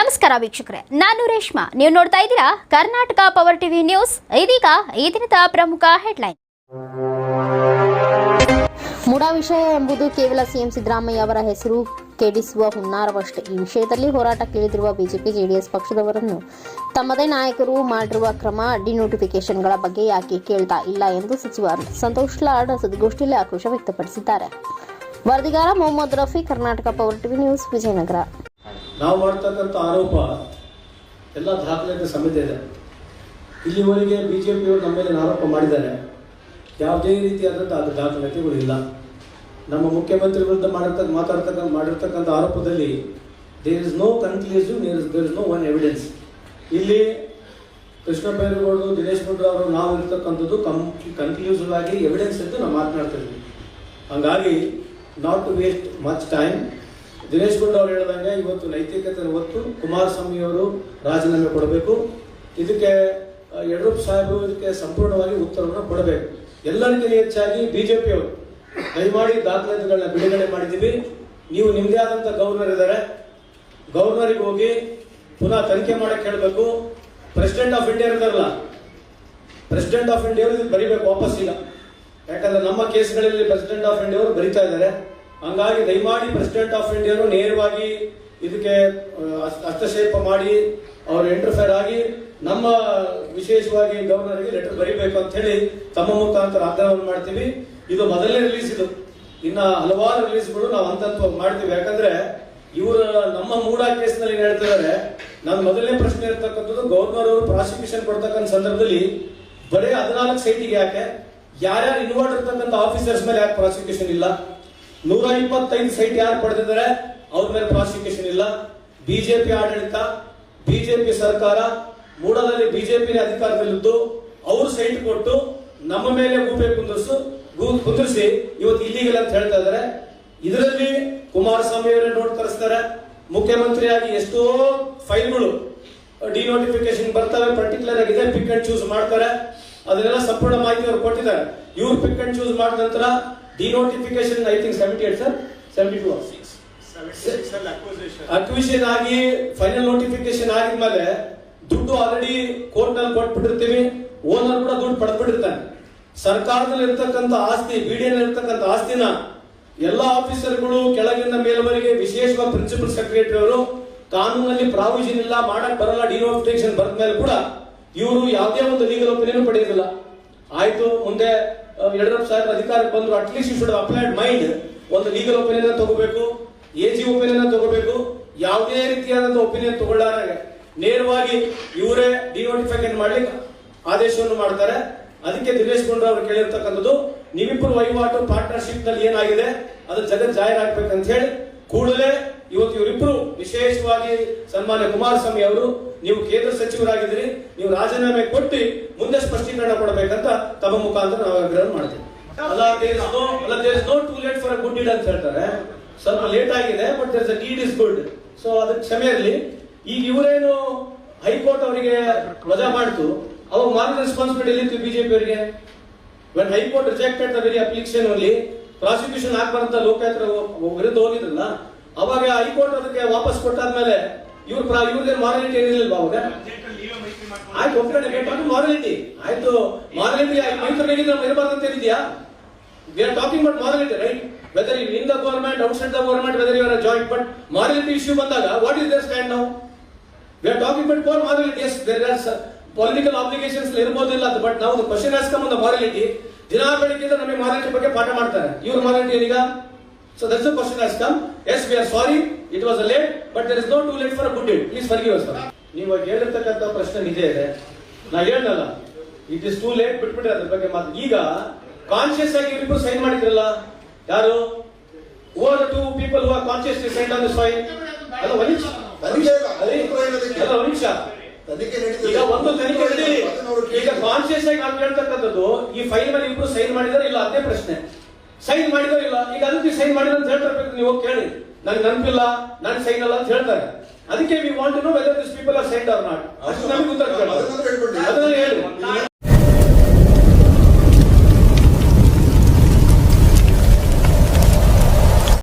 ನಮಸ್ಕಾರ ವೀಕ್ಷಕರೇ, ನಾನು ರೇಷ್ಮಾ. ನೀವು ನೋಡ್ತಾ ಇದ್ದೀರಾ ಕರ್ನಾಟಕ ಪವರ್ ಟಿವಿ ನ್ಯೂಸ್ ಇದೀಗ ಈ ದಿನದ ಪ್ರಮುಖ ಹೆಡ್ಲೈನ್ ಮುಡಾ ವಿಷಯ ಎಂಬುದು ಕೇವಲ ಸಿಎಂ ಸಿದ್ದರಾಮಯ್ಯ ಅವರ ಹೆಸರು ಕೆಡಿಸುವ ಹುನ್ನಾರವಷ್ಟೇ. ಈ ವಿಷಯದಲ್ಲಿ ಹೋರಾಟ ಕೇಳಿದಿರುವ ಬಿಜೆಪಿ ಜೆಡಿಎಸ್ ಪಕ್ಷದವರನ್ನು ತಮ್ಮದೇ ನಾಯಕರು ಮಾಡಿರುವ ಕ್ರಮ ಡಿನೋಟಿಫಿಕೇಶನ್ಗಳ ಬಗ್ಗೆ ಯಾಕೆ ಕೇಳ್ತಾ ಇಲ್ಲ ಎಂದು ಸಚಿವ ಸಂತೋಷ್ ಲಾಡ್ ಸುದ್ದಿಗೋಷ್ಠಿಯಲ್ಲಿ ಆಕ್ರೋಶ ವ್ಯಕ್ತಪಡಿಸಿದ್ದಾರೆ. ವರದಿಗಾರ Mohammed Rafi, Karnataka power TV news Vijayanagara. ನಾವು ಮಾಡ್ತಕ್ಕಂಥ ಆರೋಪ, ಎಲ್ಲ ದಾಖಲೆಗಳ ಸಮೇತ ಇದೆ. ಇಲ್ಲಿವರೆಗೆ ಬಿ ಜೆ ಪಿಯವರು ನಮ್ಮ ಮೇಲೆ ಆರೋಪ ಮಾಡಿದ್ದಾರೆ. ಯಾವುದೇ ರೀತಿಯಾದಂಥ ಅದು ದಾಖಲಾತಿಗಳು ಇಲ್ಲ. ನಮ್ಮ ಮುಖ್ಯಮಂತ್ರಿ ವಿರುದ್ಧ ಮಾಡಿರ್ತಕ್ಕ ಮಾತಾಡ್ತಕ್ಕಂಥ ಮಾಡಿರ್ತಕ್ಕಂಥ ಆರೋಪದಲ್ಲಿ there is no conclusive there is there is no one evidence ಇಲ್ಲಿ ಕೃಷ್ಣ ದಿನೇಶ್ ಗುಂಡ್ರು ಅವರು ನಾವು ಇರ್ತಕ್ಕಂಥದ್ದು ಕಂ ಕನ್ಕ್ಲೂಸಿವ್ ಆಗಿ ಎವಿಡೆನ್ಸ್ ಎಂದು ನಾವು ಮಾತನಾಡ್ತಿದ್ವಿ. ಹಂಗಾಗಿ not to waste much time Dinesh Gund ಅವ್ರು ಹೇಳಿದಂಗೆ ಇವತ್ತು ನೈತಿಕತೆ ಹೊತ್ತು ಕುಮಾರಸ್ವಾಮಿ ಅವರು ರಾಜೀನಾಮೆ ಕೊಡಬೇಕು. ಇದಕ್ಕೆ ಯಡಿಯೂರಪ್ಪ ಸಾಹೇಬರು ಇದಕ್ಕೆ ಸಂಪೂರ್ಣವಾಗಿ ಉತ್ತರವನ್ನು ಕೊಡಬೇಕು. ಎಲ್ಲರಿಗಿಂತ ಹೆಚ್ಚಾಗಿ ಬಿಜೆಪಿ ಅವರು. ದಯಮಾಡಿ ದಾಖಲಾತಿಗಳನ್ನ ಬಿಡುಗಡೆ ಮಾಡಿದ್ದೀವಿ. ನೀವು ನಿಮ್ಮದೇ ಆದಂಥ ಗವರ್ನರ್ ಇದ್ದಾರೆ. ಗವರ್ನರಿಗೆ ಹೋಗಿ ಪುನಃ ತನಿಖೆ ಮಾಡಕ್ಕೆ ಹೇಳಬೇಕು. ಪ್ರೆಸಿಡೆಂಟ್ ಆಫ್ ಇಂಡಿಯಾ ಇರ್ತಾರಲ್ಲ ಪ್ರೆಸಿಡೆಂಟ್ ಆಫ್ ಇಂಡಿಯಾ ಬರಿಬೇಕು, ವಾಪಸ್ ಈಗ. ಯಾಕಂದ್ರೆ ನಮ್ಮ ಕೇಸ್ಗಳಲ್ಲಿ ಪ್ರೆಸಿಡೆಂಟ್ ಆಫ್ ಇಂಡಿಯಾ ಅವರು ಬರಿತಾ ಇದ್ದಾರೆ. ಹಂಗಾಗಿ ದಯಮಾಡಿ ಪ್ರೆಸಿಡೆಂಟ್ ಆಫ್ ಇಂಡಿಯಾನು ನೇರವಾಗಿ ಇದಕ್ಕೆ ಹಸ್ತಕ್ಷೇಪ ಮಾಡಿ, ಅವರು ಇಂಟರ್ಫೇರ್ ಆಗಿ ನಮ್ಮ ವಿಶೇಷವಾಗಿ ಗವರ್ನರ್ಗೆ ಲೆಟರ್ ಬರೀಬೇಕು ಅಂತ ಹೇಳಿ ತಮ್ಮ ಮುಖಾಂತರ ಆಗ್ರಹವನ್ನು ಮಾಡ್ತೀವಿ. ಇದು ಮೊದಲನೇ ರಿಲೀಸ್ ಇದು. ಇನ್ನ ಹಲವಾರು ರಿಲೀಸ್ಗಳು ನಾವು ಅಂತತ್ವ ಮಾಡ್ತೀವಿ. ಯಾಕಂದ್ರೆ ಇವರು ನಮ್ಮ ಮೂಡ ಕೇಸ್ನಲ್ಲಿ ಏನ್ ಹೇಳ್ತಿದ್ದಾರೆ ನನ್ನ ಮೊದಲನೇ ಪ್ರಶ್ನೆ ಇರ್ತಕ್ಕಂಥದ್ದು ಗವರ್ನರ್ ಅವರು ಪ್ರಾಸಿಕ್ಯೂಷನ್ ಕೊಡ್ತಕ್ಕಂಥ ಸಂದರ್ಭದಲ್ಲಿ ಬರೀ ಹದಿನಾಲ್ಕು ಸೈಟಿಗೆ ಯಾಕೆ? ಯಾರ್ಯಾರು ಇನ್ವಾಲ್ವ್ ಇರ್ತಕ್ಕಂಥ ಆಫೀಸರ್ಸ್ ಮೇಲೆ ಯಾಕೆ ಪ್ರಾಸಿಕ್ಯೂಷನ್ ಇಲ್ಲ? ನೂರ ಇಪ್ಪತ್ತೈದು ಸೈಟ್ ಯಾರು ಪಡೆದಿದ್ದಾರೆ? ಅವ್ರ ಮೇಲೆ ಪ್ರಾಸಿಕ್ಯೂಷನ್ ಇಲ್ಲ. ಬಿಜೆಪಿ ಆಡಳಿತ ಬಿಜೆಪಿ ಸರ್ಕಾರ ಮೂಡದಲ್ಲಿ ಬಿಜೆಪಿ ಅಧಿಕಾರದಲ್ಲಿದ್ದು ಅವರು ಸೈಟ್ ಕೊಟ್ಟು ನಮ್ಮ ಮೇಲೆ ಗೂಪೆ ಕುಂದಿಸು ಕುಂದಿರಿಸಿ ಇವತ್ತು ಇಲ್ಲಿಗೆಲ್ಲ ಅಂತ ಹೇಳ್ತಾ ಇದ್ದಾರೆ. ಇದರಲ್ಲಿ ಕುಮಾರಸ್ವಾಮಿ ಅವರೇ ನೋಟ್ ತರಿಸ್ತಾರೆ. ಮುಖ್ಯಮಂತ್ರಿಯಾಗಿ ಎಷ್ಟೋ ಫೈಲ್ಗಳು ಡಿನೋಟಿಫಿಕೇಶನ್ ಬರ್ತವೆ. ಪರ್ಟಿಕ್ಯುಲರ್ ಆಗಿ ಇದೆ ಪಿಕ್ ಅಂಡ್ ಚೂಸ್ ಮಾಡ್ತಾರೆ. ಅದನ್ನೆಲ್ಲ ಸಂಪೂರ್ಣ ಮಾಹಿತಿ ಅವರು ಕೊಟ್ಟಿದ್ದಾರೆ. ಇವ್ರು ಪಿಕ್ ಅಂಡ್ ಚೂಸ್ ಮಾಡಿದ ನಂತರ denotification I think seventy eight sir seventy two acquisition ಆಗಿ ಫೈನಲ್ ನೋಟಿಫಿಕೇಶನ್ ಆಗಿದ್ಮೇಲೆ ದುಡ್ಡು ಆಲ್ರೆಡಿ ಕೋರ್ಟ್ನಲ್ಲಿ ಕೊಟ್ಬಿಟ್ಟಿರ್ತೀವಿ. ಓನರ್ ಕೂಡ ದುಡ್ಡು ಪಡೆದ್ಬಿಟ್ಟಿರ್ತಾನೆ. ಸರ್ಕಾರದಲ್ಲಿ ಇರ್ತಕ್ಕಂಥ ಆಸ್ತಿ ಬಿಡಿಯಲ್ಲಿ ಇರ್ತಕ್ಕಂಥ ಆಸ್ತಿನ ಎಲ್ಲ ಆಫೀಸರ್ಗಳು ಕೆಳಗಿನ ಮೇಲ್ವರೆಗೆ ವಿಶೇಷವಾಗಿ ಪ್ರಿನ್ಸಿಪಲ್ ಸೆಕ್ರೆಟರಿ ಅವರು ಕಾನೂನಲ್ಲಿ ಪ್ರಾವಿಷನ್ ಇಲ್ಲ ಮಾಡಕ್ ಬರಲ್ಲ ಡಿನೋಟಿಫಿಕೇಶನ್ ಬರೆದ ಮೇಲೆ ಕೂಡ ಇವರು ಯಾವುದೇ ಒಂದು ಲೀಗಲ್ ಒಪಿನಿಯನ್ ಪಡೆಯೋದಿಲ್ಲ ಆಯ್ತು ಮುಂದೆ ಯಡಿಯೂರಪ್ಪ ಸಾಹೇಬ್ ಅಧಿಕಾರಕ್ಕೆ ಬಂದ್ರು at least should applied mind ಒಂದು ಲೀಗಲ್ ಒಪಿನಿಯನ್ ತಗೋಬೇಕು ಎ ಜಿ ಒಪಿನಿಯನ್ ತಗೋಬೇಕು, ಯಾವುದೇ ರೀತಿಯಾದಂತ ಒಪಿನಿಯನ್ ತಗೊಳ್ಳಾರ ನೇರವಾಗಿ ಇವರೇ ಡಿನೋಟಿಫಿಕೇಶನ್ ಮಾಡ್ಲಿಕ್ಕೆ ಆದೇಶವನ್ನು ಮಾಡ್ತಾರೆ. ಅದಕ್ಕೆ ದಿನೇಶ್ ಗುಂಡ್ರು ಅವರು ಕೇಳಿರ್ತಕ್ಕಂಥದ್ದು ನೀವಿಬ್ಬರು ವಹಿವಾಟು ಪಾರ್ಟ್ನರ್ಶಿಪ್ನಲ್ಲಿ ಏನಾಗಿದೆ? ಅದು ಜಗತ್ ಜಾಹೀರಾಗ್ಬೇಕಂತ ಹೇಳಿ, ಕೂಡಲೇ ಇವತ್ತು ಇವರಿಬ್ಬರು ವಿಶೇಷವಾಗಿ ಸನ್ಮಾನ್ಯ ಕುಮಾರಸ್ವಾಮಿ ಅವರು, ನೀವು ಕೇಂದ್ರ ಸಚಿವರಾಗಿದ್ದೀರಿ, ನೀವು ರಾಜೀನಾಮೆ ಕೊಟ್ಟು ಮುಂದೆ ಸ್ಪಷ್ಟೀಕರಣ ಕೊಡಬೇಕಂತ ತಮ್ಮ ಮುಖಾಂತರ ನಾವು ಆಗ್ರಹ ಮಾಡ್ತೀವಿ. a good ಅಂತ ಹೇಳ್ತಾರೆ. ಸ್ವಲ್ಪ ಲೇಟ್ ಆಗಿದೆ but there a deed is good so ಅದಕ್ಕೆ ಕ್ಷಮೆ ಇರಲಿ. ಈಗ ಇವರೇನು ಹೈಕೋರ್ಟ್ ಅವರಿಗೆ ವಜಾ ಮಾಡ್ತು, ಅವಾಗ ಮಾರ್ಗ ರೆಸ್ಪಾನ್ಸಿಬಿಲಿಟಿ ಇತ್ತು ಬಿಜೆಪಿ ಅವರಿಗೆ? When high court rejected the very application ಅಲ್ಲಿ ಪ್ರಾಸಿಕ್ಯೂಷನ್ ಆಗ್ಬಾರ್ದ ಲೋಕಾಯುಕ್ತ ವಿರುದ್ಧ ಹೋಗಿದ್ರಲ್ಲ ಅವಾಗ ಹೈಕೋರ್ಟ್ ಅದಕ್ಕೆ ವಾಪಸ್ ಕೊಟ್ಟಾದ್ಮೇಲೆ ಇವ್ರ ಇವ್ರಿಗೆ ಮಾರಾಲಿಟಿ ಏನಿಲ್ಲ ಅವಾಗ? ಆಯ್ತು ಒಪ್ಪಿಕೊಂಡು ಮಾರಾಲಿಟಿ ಆಯ್ತು ಮಾರಾಲಿಟಿ ನಮ್ಮ ಇರಬಾರ್ದು ಅಂತ ಹೇಳಿದ್ಯಾ? We are talking but morality right whether in in the government outside the government whether you are joint but morality issue ಬಂದಾಗ ವಾಟ್ ಇಸ್ ದರ್ ಸ್ಟ್ಯಾಂಡ್ ನಾವು we are talking but for morality yes there are political obligations ಇರ್ಬೋದಿಲ್ಲ ಅಂತ but ನಾವು question ಆಸ್ಕಮ್ the morality ದಿನ ಬೆಳಿಗ್ಗೆ ನಮಗೆ morality ಬಗ್ಗೆ ಪಾಠ ಮಾಡ್ತಾರೆ. ಇವ್ರ ಮಾರಾಲಿಟಿ ಏನೀಗ? So that's the question has come. Yes we are sorry it was a late but is no too too late for good good Please forgive us. ನೀವು ಹೇಳಿರ್ತಕ್ಕಂಥ ಪ್ರಶ್ನೆ ನಿಜ ಇದೆ. ನಾ ಹೇಳಲ್ಲ ಇಟ್ ಇಸ್ ಟೂ ಲೇಟ್ ಬಿಟ್ಬಿಟ್ರೆ ಅದ್ರ ಬಗ್ಗೆ ಮಾತು. ಈಗ ಕಾನ್ಶಿಯಸ್ ಆಗಿ ಇವರಿಬ್ರು ಸೈನ್ ಮಾಡಿದ್ರಲ್ಲ ಯಾರು? Or two people who are consciously sign on this file ಅಲ್ಲ. ಅದೇ, ಅಲ್ಲ ಒಂದ್ ಈಗ ಒಂದು ತನಿಖೆ ನಡೀಲಿ. ಈಗ ಈಗ ಕಾನ್ಶಿಯಸ್ ಆಗಿ ನಾನು ಹೇಳ್ತಕ್ಕಂಥದ್ದು ಈ ಫೈಲ್ ಮೇಲೆ ಇಬ್ರು ಸೈನ್ ಮಾಡಿದಾರೆ ಇಲ್ಲ ಅದೇ ಪ್ರಶ್ನೆ. ಸೈನ್ ಮಾಡಿದೋ ಇಲ್ಲ? ಈಗ ಅದಕ್ಕೆ ಸೈನ್ ಮಾಡಿದ್ರೆ ಅಂತ ಹೇಳ್ತಾರೆ ನೀವು ಹೋಗಿ ಕೇಳಿ. ನನಗೆ ನೆನಪಿಲ್ಲ ನನ್ ಸೈನ್ ಅಲ್ಲ ಅಂತ ಹೇಳ್ತಾರೆ. ಅದಕ್ಕೆ we want to know whether this people are sign or not ಅಷ್ಟು ನಮಗೆ ಉತ್ತರ ಕೇಳೋದು. ಅದನ್ನ